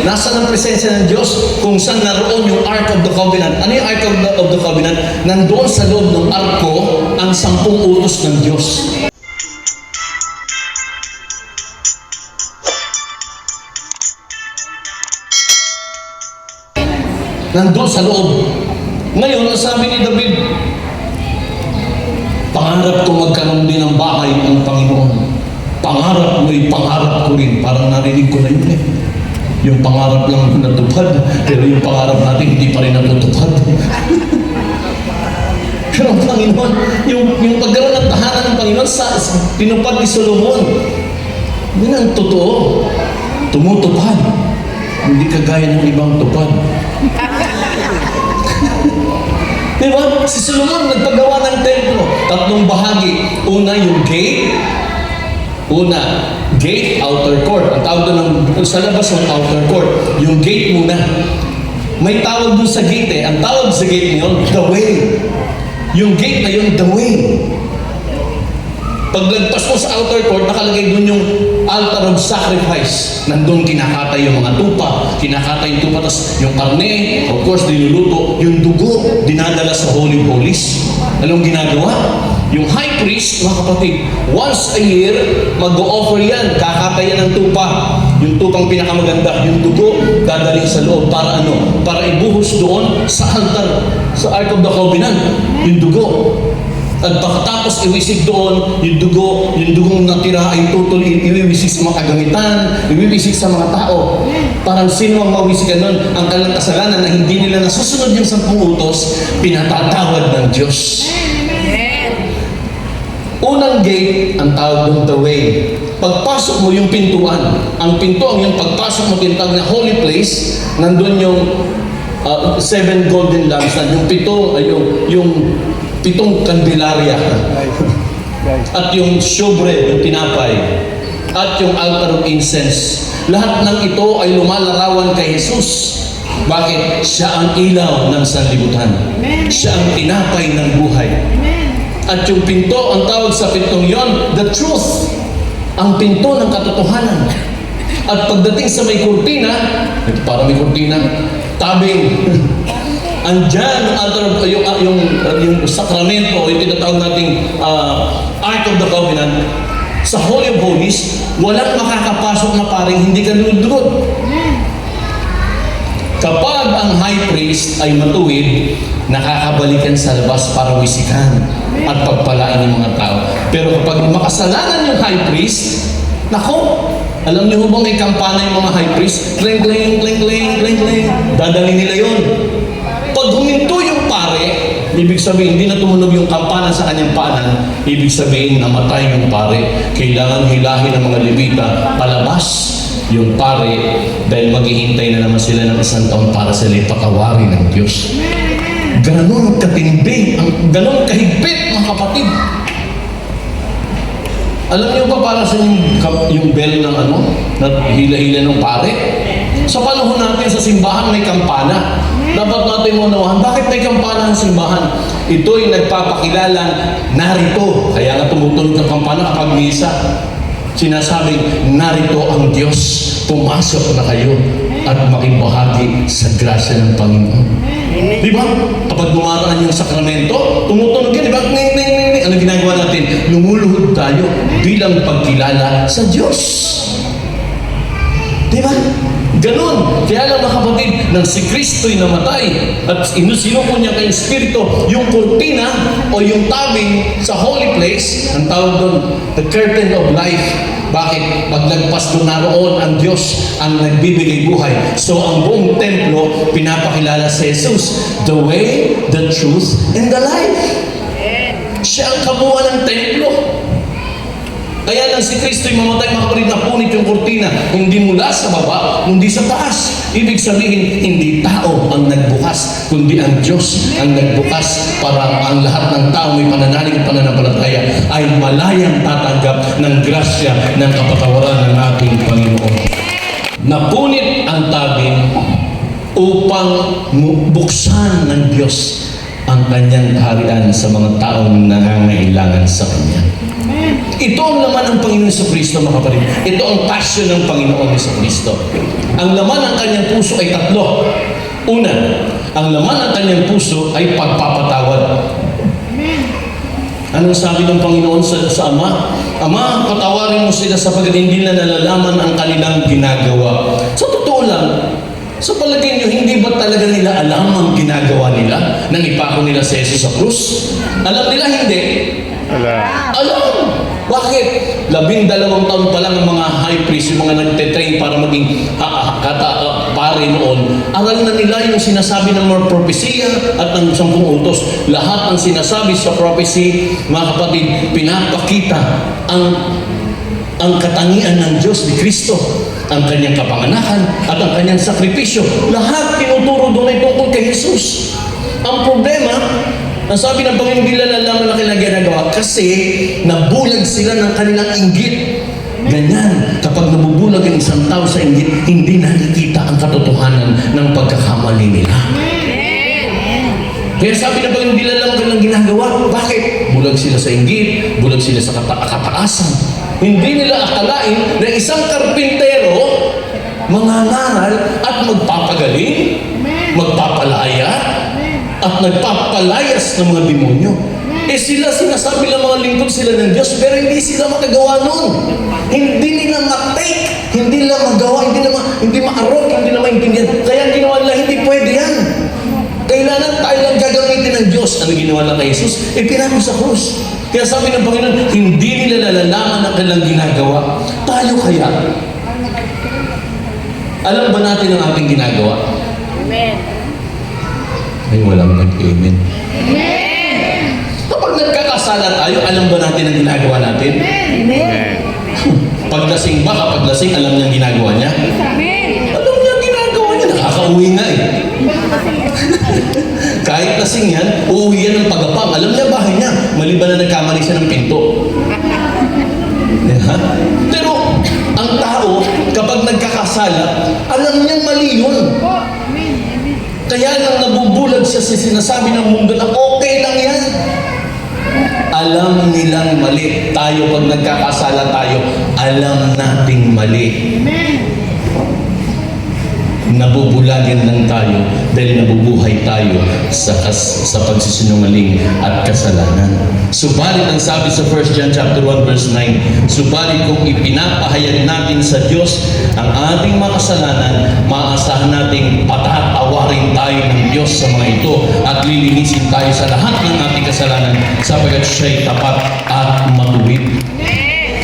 Nasa ng presensya ng Diyos kung saan naroon yung Ark of the Covenant. Ano yung Ark of the, of the Covenant? Nandoon sa loob ng arko ang sampung utos ng Diyos. Nandoon sa loob. Ngayon, ang sabi ni David, Pangarap ko magkaroon din ng bahay ang Panginoon. Pangarap mo'y pangarap ko rin. Parang narinig ko na yun eh. Yung pangarap lang natupad, pero yung pangarap natin hindi pa rin natutupad. pero ang Panginoon, yung, yung pagkaroon ng tahanan ng Panginoon sa, sa tinupad ni Solomon, yun ang totoo. Tumutupad. Hindi kagaya ng ibang tupad. Di ba? Si Solomon nagpagawa ng templo. Tatlong bahagi. Una, yung gate. Una, gate, outer court. Ang tawag doon ng, sa labas ng outer court. Yung gate muna. May tawag doon sa gate eh. Ang tawag sa gate niyon, the way. Yung gate na yun, the way. Paglagpas mo sa outer court, nakalagay doon yung altar of sacrifice. Nandun kinakatay yung mga tupa, kinakatay yung tupa, tapos yung karne, of course, niluluto, yung dugo, dinadala sa Holy Holies. Anong ginagawa? Yung high priest, mga kapatid, once a year, mag-o-offer yan, kakatay yan ng tupa. Yung tupang pinakamaganda, yung dugo, dadaling sa loob. Para ano? Para ibuhos doon sa altar, sa Ark of the Covenant, yung dugo. At pagkatapos iwisig doon, yung dugo, yung dugong natira ay tutol, iwiwisig sa mga kagamitan, iwiwisig sa mga tao. Parang sino ang mawisigan nun? Ang kanilang kasalanan na hindi nila nasusunod yung sampung utos, pinatatawad ng Diyos. Unang gate, ang tawag doon the way. Pagpasok mo yung pintuan, ang pintuan yung pagpasok mo tinatawag na holy place, nandun yung uh, seven golden lampstand, yung pito, ay yung, yung pitong kandilarya. At yung showbread, yung tinapay. At yung altar of incense. Lahat ng ito ay lumalarawan kay Jesus. Bakit? Siya ang ilaw ng sanlibutan. Siya ang tinapay ng buhay. At yung pinto, ang tawag sa pintong yon, the truth. Ang pinto ng katotohanan. At pagdating sa may kurtina, ito para may kurtina, tabing. Andyan, other, yung, ah, yung, yung sakramento, yung tinatawag nating ah, Ark of the Covenant, sa Holy of Holies, walang makakapasok na paring hindi ka luludurot. Kapag ang high priest ay matuwid, nakakabalikan sa labas para wisikan at pagpalain ng mga tao. Pero kapag makasalanan yung high priest, nako, alam niyo ba may kampana yung mga high priest? Kling, kling, kling, kling, kling, kling. Dadali nila yon. Pag huminto yung pare, ibig sabihin, hindi na tumunog yung kampana sa kanyang paanan, ibig sabihin, namatay yung pare. Kailangan hilahin ng mga Levita palabas yung pare dahil maghihintay na naman sila ng isang taon para sila ipakawari ng Diyos. Ganon katindi, ang ganon kahigpit mga kapatid. Alam niyo ba para sa yung, yung bell ng ano, na hila-hila ng pare? Sa panahon natin sa simbahan may kampana. Dapat natin maunawahan, bakit may kampana ng simbahan? Ito ay nagpapakilala, narito. Kaya nga tumutunog ng kampana kapag misa. Sinasabing, narito ang Diyos, pumasok na kayo at makibahagi sa grasya ng Panginoon. Di ba? Kapag dumaraan yung sakramento, tumutunog yan, di ba? Ning, ning, ning, ning. Ano ginagawa natin? Lumuluhod tayo bilang pagkilala sa Diyos. Di ba? Ganon. Kaya lang mga kapatid, nang si Kristo'y namatay at inusinuko niya kay Espiritu, yung kurtina o yung tabing sa holy place, ang tawag doon, the curtain of life. Bakit? Paglagpas doon naroon ang Diyos ang nagbibigay buhay. So ang buong templo, pinapakilala si Jesus. The way, the truth, and the life. Siya ang kabuuan ng templo. Kaya lang si Kristo'y mamatay mga kapatid na punit yung kurtina, hindi mula sa baba, kundi sa taas. Ibig sabihin, hindi tao ang nagbukas, kundi ang Diyos ang nagbukas para ang lahat ng tao may pananalig at pananampalataya ay malayang tatanggap ng grasya ng kapatawaran ng ating Panginoon. Napunit ang tabing upang buksan ng Diyos ang kanyang kaharian sa mga taong nangangailangan sa Kanya. Ito ang laman ng Panginoon sa Kristo, mga kapatid. Ito ang passion ng Panginoon sa Kristo. Ang laman ng kanyang puso ay tatlo. Una, ang laman ng kanyang puso ay pagpapatawad. Anong sabi ng Panginoon sa, sa Ama? Ama, patawarin mo sila sapagkat hindi na nalalaman ang kanilang ginagawa. Sa totoo lang, sa palagay niyo, hindi ba talaga nila alam ang ginagawa nila nang ipako nila sa Jesus sa krus? Alam nila hindi. Wala. Alam! Bakit? Labing dalawang taon pa lang ang mga high priest, yung mga nagte-train para maging ah, ah, kata, ah, pare noon, aral na nila yung sinasabi ng mga propesiya at ng sampung utos. Lahat ng sinasabi sa prophecy, mga kapatid, pinapakita ang ang katangian ng Diyos ni Kristo, ang kanyang kapanganakan at ang kanyang sakripisyo. Lahat tinuturo doon ay tungkol kay Jesus. Ang problema, ang sabi ng Panginoon, nila nalaman na kanilang ginagawa kasi nabulag sila ng kanilang inggit. Ganyan, kapag nabubulag ang isang tao sa inggit, hindi nakikita ang katotohanan ng pagkakamali nila. Kaya sabi ng Panginoon, hindi nila alam ang kanilang ginagawa. Bakit? Bulag sila sa inggit, bulag sila sa kata kataasan. Hindi nila akalain na isang karpintero mangangaral at magpapagaling, magpapalaya, at nagpapalayas ng mga demonyo. Eh sila sinasabi lang mga lingkod sila ng Diyos, pero hindi sila makagawa nun. Hindi nila ma-take, hindi nila magawa, hindi nila ma, hindi ma-arok, hindi nila maintindihan. Kaya ang ginawa nila, hindi pwede yan. Kailangan tayo lang gagamitin ng Diyos. Ano ginawa lang kay Jesus? Eh, pinako sa krus. Kaya sabi ng Panginoon, hindi nila nalalaman ang kanilang ginagawa. Tayo kaya, alam ba natin ang ating ginagawa? Amen. Ay, walang nag-amen. Kapag nagkakasala tayo, alam ba natin ang ginagawa natin? Amen. Paglasing ba, kapag lasing, alam niya ang ginagawa niya? Amen. Alam niya ang ginagawa niya. Nakakauwi nga eh. Kahit lasing yan, uuwi yan ng pagapang. Alam niya bahay niya. Maliban na nagkamali siya ng pinto. Diba? Pero, ang tao, kapag nagkakasala, alam niyang mali yun. Kaya nang nabubulag siya sa sinasabi ng mundo na okay lang yan. Alam nilang mali. Tayo pag nagkakasala tayo, alam nating mali. Nabubulagin lang tayo dahil nabubuhay tayo sa, kas, sa pagsisinungaling at kasalanan. Subalit ang sabi sa 1 John chapter 1 verse 9, Subalit kung ipinapahayag natin sa Diyos ang ating mga kasalanan, maaasahan nating patatawarin tayo ng Diyos sa mga ito at lilinisin tayo sa lahat ng ating kasalanan sapagkat siya'y tapat at matuwid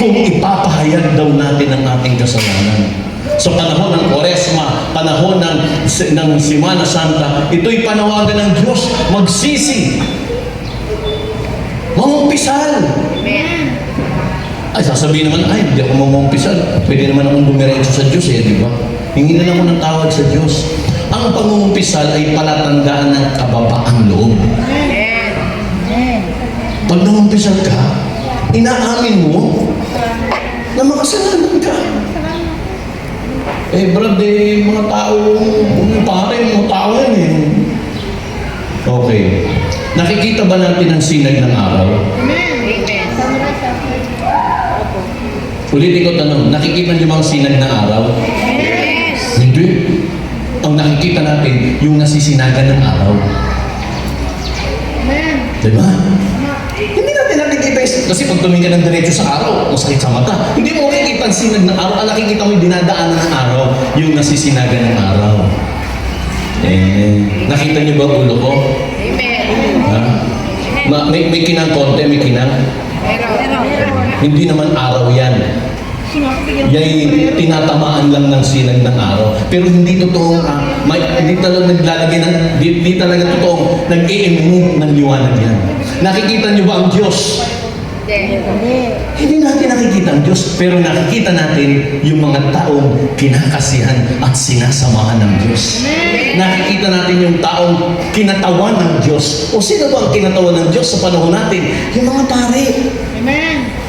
kung ipapahayag daw natin ang ating kasalanan. Sa panahon ng Oresma, panahon ng, ng Simana Santa, ito'y panawagan ng Diyos, magsisi, mangumpisal. Ay, sasabihin naman, ay, hindi ako mangumpisal. Pwede naman akong dumiretso sa Diyos eh, di ba? Hingi na lang ako ng tawad sa Diyos. Ang pangungumpisal ay palatandaan ng kababaang loob. Pag nangumpisal ka, inaamin mo na makasalanan ka. Eh, brad, eh, mga tao, pare, mga tao yan eh. Okay. Nakikita ba natin ang sinag ng araw? Ulitin ko tanong, nakikita niyo ba ang sinag ng araw? Hindi. Ang nakikita natin, yung nasisinagan ng araw. Diba? Hindi natin nakikita yung, kasi pag tumingin ng diretso sa araw, masakit sa mata. Hindi mo makikita ang sinag ng araw, ang nakikita mo yung dinadaanan ng araw, yung nasisinagan ng araw. Eh, nakita niyo ba ang ulo ko? Ha? Ma- may, may kinang konti, may kinang. Hindi naman araw yan. Yay, tinatamaan lang ng sinag ng araw. Pero hindi totoo, ah, may, hindi talaga naglalagay ng, hindi, hindi talaga totoo, nag-i-emanate ng liwanag yan. Nakikita niyo ba ang Diyos? Hindi natin nakikita ang Diyos, pero nakikita natin yung mga taong kinakasihan at sinasamahan ng Diyos. Nakikita natin yung taong kinatawan ng Diyos. O sino ba ang kinatawan ng Diyos sa panahon natin? Yung mga pare.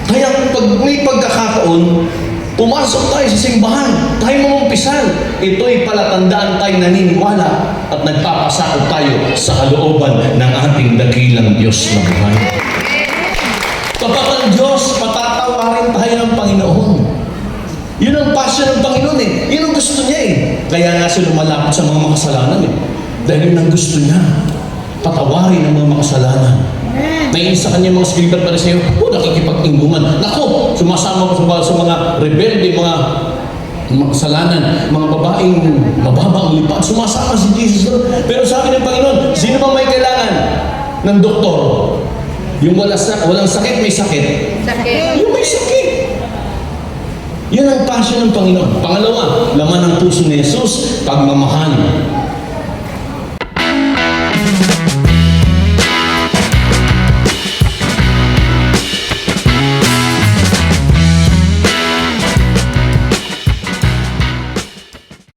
Kaya pag may pagkakataon, pumasok tayo sa simbahan, tayo mamumpisal. Ito'y palatandaan tayo naniniwala at nagpapasakot tayo sa kalooban ng ating dakilang Diyos na buhay. Kapag ang Diyos patatawa passion ng Panginoon eh. Yun ang gusto niya eh. Kaya nga siya lumalapit sa mga makasalanan eh. Dahil yun ang gusto niya. Patawarin ang mga makasalanan. Nainis sa kanya mga scripture para sa iyo, oh, nakikipag-ingguman. Nako, sumasama ko sa, sa mga rebelde, mga mga kasalanan, mga babaeng mababa ang lipat, sumasama si Jesus. Pero sabi ng Panginoon, sino bang may kailangan ng doktor? Yung wala sa, walang sakit, may sakit. Sakit. Yung. Yun ang passion ng Panginoon. Pangalawa, laman ng puso ni Jesus, pagmamahal.